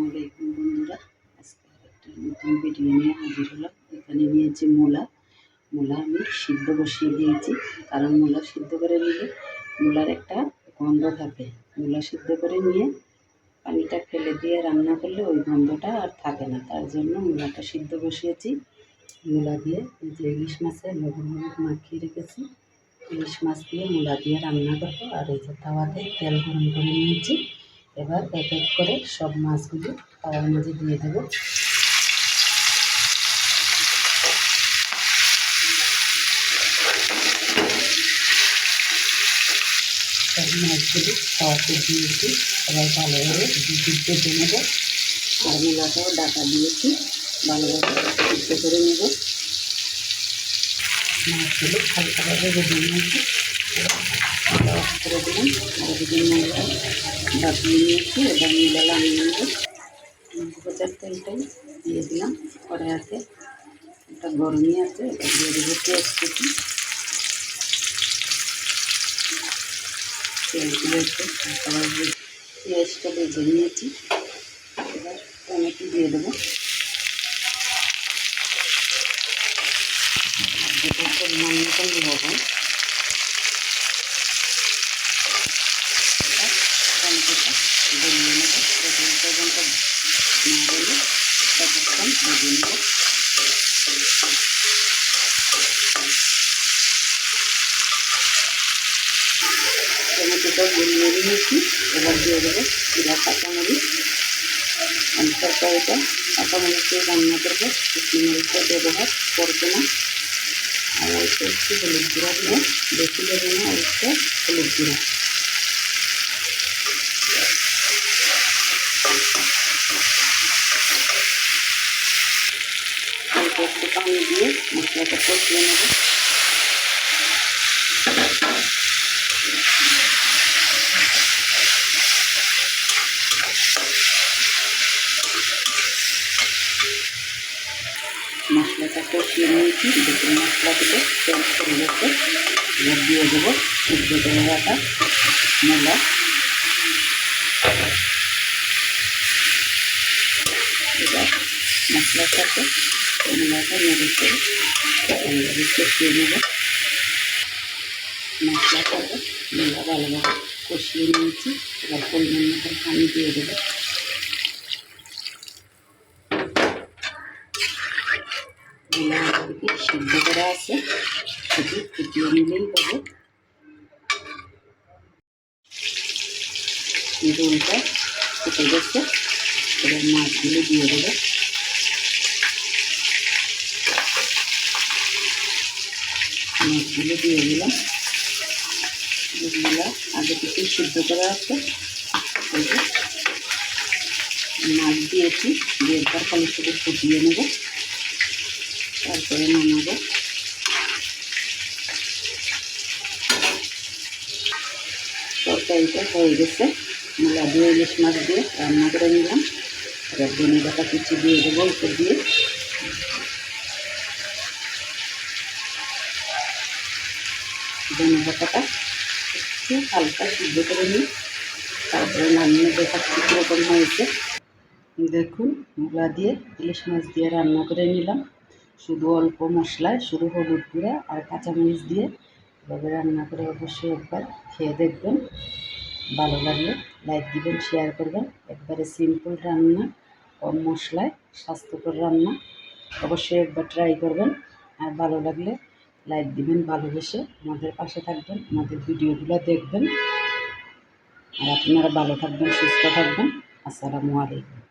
আলাইকুম বন্ধুরা। আজকে একটা নতুন ভিডিও নিয়ে হাজির হলাম। এখানে নিয়েছি মূলা। মূলা আমি সিদ্ধ বসিয়ে দিয়েছি। কারণ মূলা সিদ্ধ করে নিলে মূলার একটা গন্ধ থাকে। মূলা সিদ্ধ করে নিয়ে পানিটা ফেলে দিয়ে রান্না করলে ওই গন্ধটা আর থাকে না। তার জন্য মূলাটা সিদ্ধ বসিয়েছি। মূলা দিয়ে যে ইলিশ মাছের লবণ হলুদ মাখিয়ে রেখেছি। ইলিশ মাছ দিয়ে মূলা দিয়ে রান্না করব। আর এই যে তাওয়াতে তেল গরম করে নিয়েছি। এবার এক এক করে সব মাছগুলো তাওয়ার মাঝে দিয়ে দেবো। সব মাছগুলো তাওয়াতে দিয়েছি এবার ভালোভাবে সিদ্ধ দিয়ে নেব। আর মূলাটাও ডাকা দিয়েছি। ভালোভাবে সিদ্ধ করে নেব। মাছগুলো হালকাভাবে ভেজে নিয়েছি। অফ তেলটাই দিয়ে দিলাম। কড়াইতে একটা গরমই আছে এটা দিয়ে দেবো পেঁয়াজ কুচি পেঁয়াজটা ভেজে নিয়েছি এবার টমেটো দিয়ে দেবো যেটা মতন লবণ টমেটোটা গলিয়ে নেব যতক্ষণ পর্যন্ত না গলে ততক্ষণ ভেজে নেব টমেটোটা গলিয়ে নিয়েছি। এবার দিয়ে দেবো জিরা, কাঁচামরিচ। আমি তরকারিটা কাঁচামরিচ রান্না করব। শুকনো মরিচটা ব্যবহার করব না। আর অল্প একটু হলুদ গুঁড়া দেবো। বেশি দেবো না অল্প হলুদ গুঁড়া। একটু পানি দিয়ে মশলাটা কষিয়ে নেব। মশলাটা কষিয়ে নিয়েছি। দেখুন মশলাগুলো চেঞ্জ করে গেছে। এবার দিয়ে দেবো সিদ্ধ করে রাখা মূলা মূলাটা নেড়ে করে ভালোভাবে কষিয়ে নেব মশলার সাথে মূলা ভালোভাবে কষিয়ে নিয়েছি এবার পরিমাণ মতন পানি দিয়ে দেবো মূলা থেকে সিদ্ধ করা আছে শুধু ফুটিয়ে নিলেই হবে ঝোলটা ফুটে গেছে এবার মাছগুলো দিয়ে দেবো মাছগুলো দিয়ে দিলাম। এগুলো আগে থেকে সিদ্ধ করা আছে। মাছ দিয়েছি, দিয়ে তারপরে শুধু ফুটিয়ে নেব। তারপরে নামাবো। তরকারিটা হয়ে গেছে। মূলা দিয়ে ইলিশ মাছ দিয়ে রান্না করে নিলাম। এবার ধনে কুচি দিয়ে দেবো উপর দিয়ে। ধনে পাতাটা একটু হালকা সিদ্ধ করে নিই। তারপরে নামিয়ে দেখাচ্ছি কীরকম হয়েছে। দেখুন, মূলা দিয়ে ইলিশ মাছ দিয়ে রান্না করে নিলাম। শুধু অল্প মশলায়, শুধু হলুদ গুঁড়া আর কাঁচামরিচ দিয়ে এভাবে রান্না করে অবশ্যই একবার খেয়ে দেখবেন। ভালো লাগলে লাইক দিবেন শেয়ার করবেন। একবারে সিম্পল রান্না, কম মশলায়, স্বাস্থ্যকর রান্না। অবশ্যই একবার ট্রাই করবেন। আর ভালো লাগলে লাইক দিবেন, ভালোবেসে আমাদের পাশে থাকবেন, আমাদের ভিডিওগুলো দেখবেন। আর আপনারা ভালো থাকবেন, সুস্থ থাকবেন। আসসালামু আলাইকুম।